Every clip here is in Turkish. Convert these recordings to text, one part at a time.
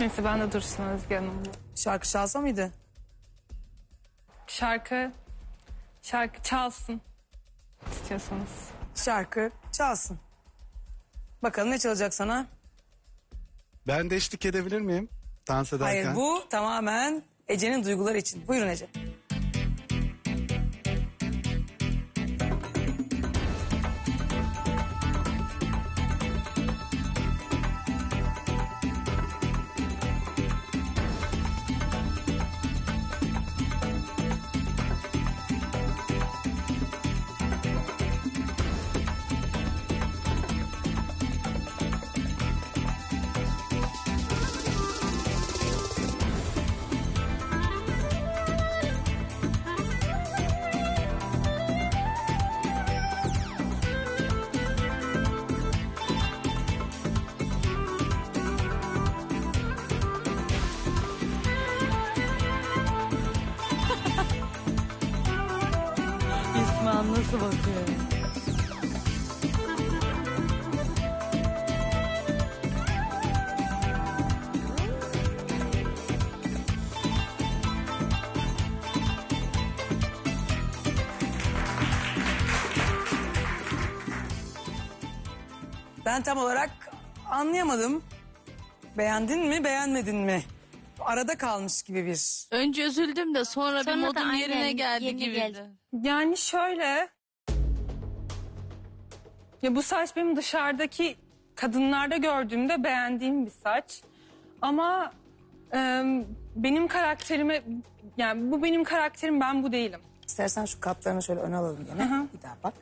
Neyse ben de dursun Özge Hanım. Şarkı çalsa mıydı? Şarkı, şarkı çalsın istiyorsanız. Şarkı çalsın. Bakalım ne çalacak sana? Ben de eşlik edebilir miyim? Dans ederken. Hayır bu tamamen Ece'nin duyguları için. Buyurun Ece. Nasıl bakıyor? Ben tam olarak anlayamadım. Beğendin mi beğenmedin mi? Arada kalmış gibi bir. Önce üzüldüm de sonra, bir Sonra da modum yerine geldi gibiydi. Yani şöyle... Ya bu saç benim dışarıdaki kadınlarda gördüğümde beğendiğim bir saç. Ama e, benim karakterime... Yani bu benim karakterim ben bu değilim. İstersen şu katlarını şöyle öne alalım gene. Hı hı. Bir daha bak.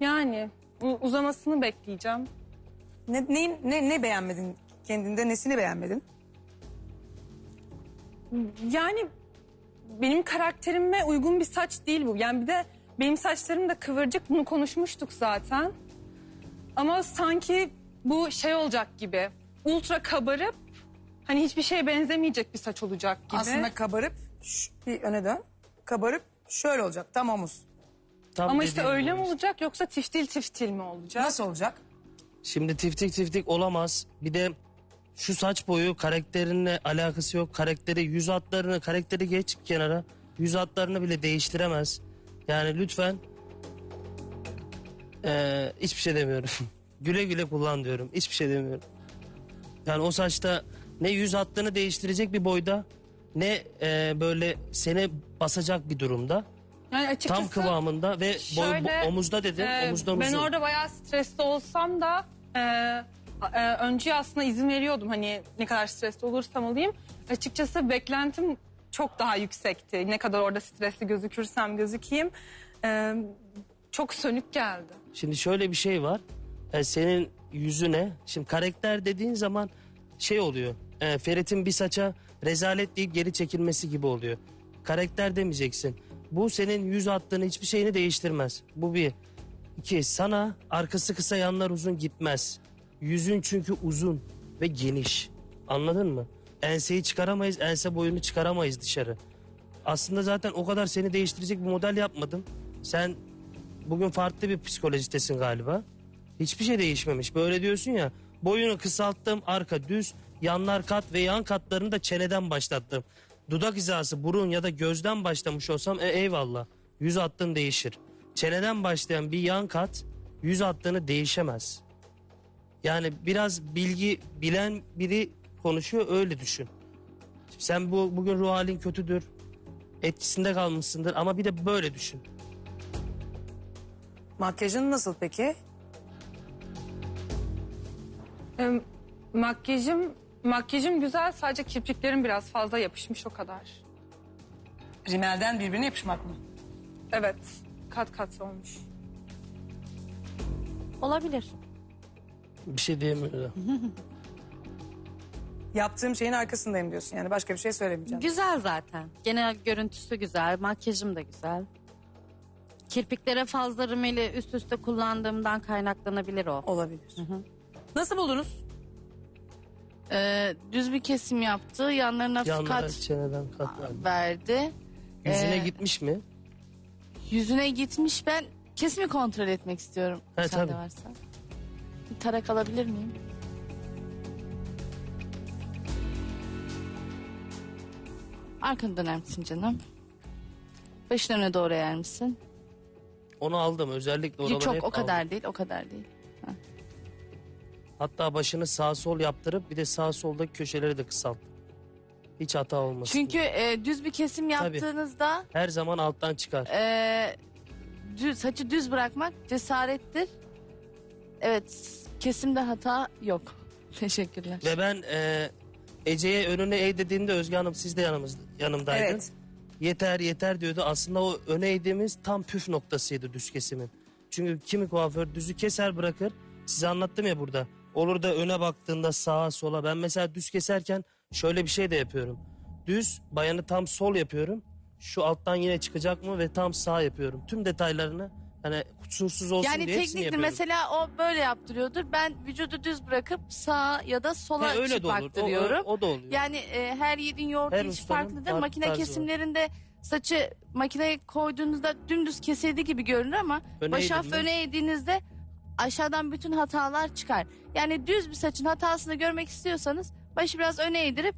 Yani u- uzamasını bekleyeceğim. Ne, neyin- ne, ne beğenmedin kendinde? Nesini beğenmedin? Yani benim karakterime uygun bir saç değil bu. Yani bir de benim saçlarım da kıvırcık. Bunu konuşmuştuk zaten. Ama sanki bu şey olacak gibi. Ultra kabarıp hani hiçbir şeye benzemeyecek bir saç olacak gibi. Aslında kabarıp şş, bir öne dön. Kabarıp şöyle olacak tam omuz. Tam Ama işte dediğim öyle gibi. mi olacak yoksa tiftil tiftil mi olacak? Nasıl olacak? Şimdi tiftik tiftik olamaz. Bir de şu saç boyu karakterinle alakası yok. Karakteri yüz hatlarını karakteri geç kenara. Yüz hatlarını bile değiştiremez. Yani lütfen eee, hiçbir şey demiyorum. güle güle kullan diyorum. Hiçbir şey demiyorum. Yani o saçta ne yüz hattını değiştirecek bir boyda ne eee, böyle seni basacak bir durumda. Yani açıkçası Tam kıvamında ve boy, şöyle, bo- omuzda dedim. Ee, omuzdan ben uzun. orada bayağı stresli olsam da e, e, önce aslında izin veriyordum hani ne kadar stresli olursam olayım. Açıkçası beklentim çok daha yüksekti. Ne kadar orada stresli gözükürsem gözükeyim. E, çok sönük geldi. Şimdi şöyle bir şey var. E, senin yüzüne, şimdi karakter dediğin zaman şey oluyor. E, Ferit'in bir saça rezalet deyip geri çekilmesi gibi oluyor. Karakter demeyeceksin. Bu senin yüz attığını hiçbir şeyini değiştirmez. Bu bir. İki, sana arkası kısa yanlar uzun gitmez. Yüzün çünkü uzun ve geniş. Anladın mı? Enseyi çıkaramayız, ense boyunu çıkaramayız dışarı. Aslında zaten o kadar seni değiştirecek bir model yapmadım. Sen bugün farklı bir psikolojitesin galiba. Hiçbir şey değişmemiş. Böyle diyorsun ya boyunu kısalttım arka düz yanlar kat ve yan katlarını da çeneden başlattım. Dudak hizası burun ya da gözden başlamış olsam e, eyvallah yüz hattın değişir. Çeneden başlayan bir yan kat yüz hattını değişemez. Yani biraz bilgi bilen biri konuşuyor öyle düşün. Sen bu bugün ruh halin kötüdür. Etkisinde kalmışsındır ama bir de böyle düşün. Makyajın nasıl peki? E, makyajım makyajım güzel sadece kirpiklerim biraz fazla yapışmış o kadar. Rimelden birbirine yapışmak mı? Evet kat kat olmuş. Olabilir. Bir şey diyemiyorum. Yaptığım şeyin arkasındayım diyorsun. Yani başka bir şey söylemeyeceğim. Güzel zaten. Genel görüntüsü güzel, makyajım da güzel. Kirpiklere fazla rimeli üst üste kullandığımdan kaynaklanabilir o. Olabilir. Nasıl buldunuz? Ee, düz bir kesim yaptı. Yanlarına Yanlara kat çeneden verdi. Yüzüne Ee, gitmiş mi? Yüzüne gitmiş. Ben kesimi kontrol etmek istiyorum. He, müsaade tabii. varsa. Bir tarak alabilir miyim? Arkanı döner misin canım? Başın öne doğru eğer misin? Onu aldım özellikle oraları Çok hep o kadar aldım. değil, o kadar değil. Hatta başını sağ sol yaptırıp bir de sağ soldaki köşeleri de kısalttım. Hiç hata olmasın. Çünkü e, düz bir kesim yaptığınızda her zaman alttan çıkar. e, düz, saçı düz bırakmak cesarettir. Evet, kesimde hata yok. Teşekkürler. Ve ben e, Ece'ye önüne eğ dediğinde Özge Hanım siz de yanımız, yanımdaydın. Evet. Yeter yeter diyordu. Aslında o öne eğdiğimiz tam püf noktasıydı düz kesimin. Çünkü kimi kuaför düzü keser bırakır. Size anlattım ya burada. Olur da öne baktığında sağa sola. Ben mesela düz keserken şöyle bir şey de yapıyorum. Düz bayanı tam sol yapıyorum. Şu alttan yine çıkacak mı ve tam sağ yapıyorum. Tüm detaylarını hani kusursuz olsun Yani diye hepsini tekniktir yapıyorum. mesela o böyle yaptırıyordur. Ben vücudu düz bırakıp sağa ya da sola He, öyle de olur. O, o, o da oluyor. Yani e, her yiğidin yoğurdu Her hiç ustanın farklıdır. farklı Makine tarzı var. kesimlerinde saçı makineye koyduğunuzda dümdüz kesildiği gibi görünür ama Öne mi? öne eğdiğinizde aşağıdan bütün hatalar çıkar. Yani düz bir saçın hatasını görmek istiyorsanız başı biraz öne eğdirip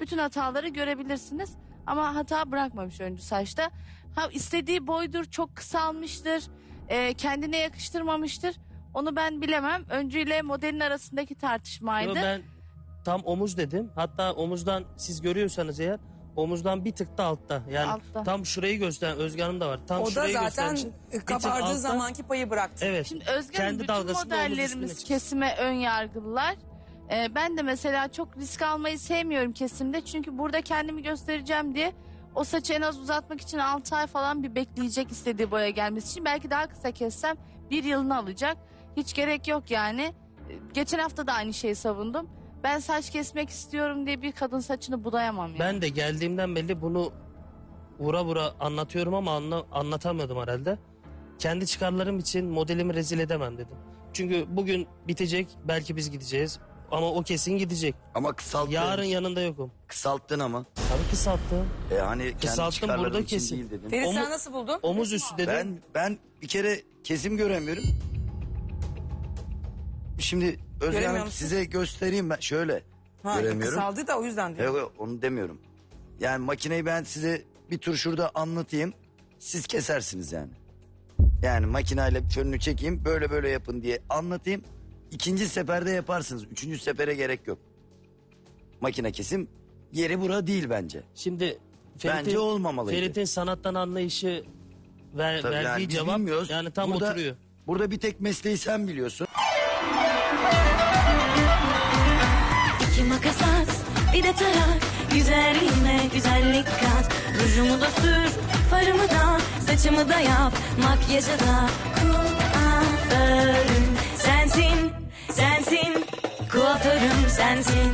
bütün hataları görebilirsiniz. Ama hata bırakmamış öncü saçta. Ha istediği boydur, çok kısalmıştır, e, kendine yakıştırmamıştır. Onu ben bilemem. Öncüyle modelin arasındaki tartışmaydı. Yo, ben tam omuz dedim. Hatta omuzdan siz görüyorsanız eğer omuzdan bir tık da altta. Yani Altta. tam şurayı gösteren Özge Hanım da var. Tam O da şurayı zaten gösteren bir tık kabardığı altta. zamanki payı bıraktı. Evet. Şimdi Özge Hanım Kendi bütün dalgasında omuz üstüne modellerimiz kesime ön yargılılar. Ee, ben de mesela çok risk almayı sevmiyorum kesimde. Çünkü burada kendimi göstereceğim diye o saçı en az uzatmak için 6 ay falan bir bekleyecek istediği boya gelmesi için. Belki daha kısa kessem bir yılını alacak. Hiç gerek yok yani. Ee, Geçen hafta da aynı şeyi savundum. Ben saç kesmek istiyorum diye bir kadın saçını budayamam yani. Ben de geldiğimden belli bunu vura vura anlatıyorum ama anla, anlatamıyordum herhalde. Kendi çıkarlarım için modelimi rezil edemem dedim. Çünkü bugün bitecek belki biz gideceğiz ama o kesin gidecek. Ama kısalttın. Yarın yanında yokum. Kısalttın ama. Tabii kısalttım. E hani kendi Kısalttım, çıkarların burada için kesin. değil dedim. Ferit Omu- sen nasıl buldun? Omuz üstü dedim. Ben ben bir kere kesim göremiyorum. Şimdi Özlem Göremiyor Hanım musun? size göstereyim ben şöyle Ha, göremiyorum. kısaldı da o yüzden diyor. Yok, yok, onu demiyorum. Yani makineyi ben size bir tur şurada anlatayım. Siz kesersiniz yani. Yani makineyle fönünü çekeyim böyle böyle yapın diye anlatayım. İkinci seferde yaparsınız. Üçüncü sefere gerek yok. Makine kesim yeri bura değil bence. Şimdi Bence olmamalıydı. Ferit'in sanattan anlayışı ver, Tabii verdiği yani biz cevap bilmiyoruz. yani tam Burada- oturuyor. Burada bir tek mesleği sen biliyorsun. İki makas at, bir de tarak. Güzelliğime güzellik kat. Rujumu da sür, farımı da, saçımı da yap. Makyajı da kuaförüm sensin, sensin. Kuaförüm sensin.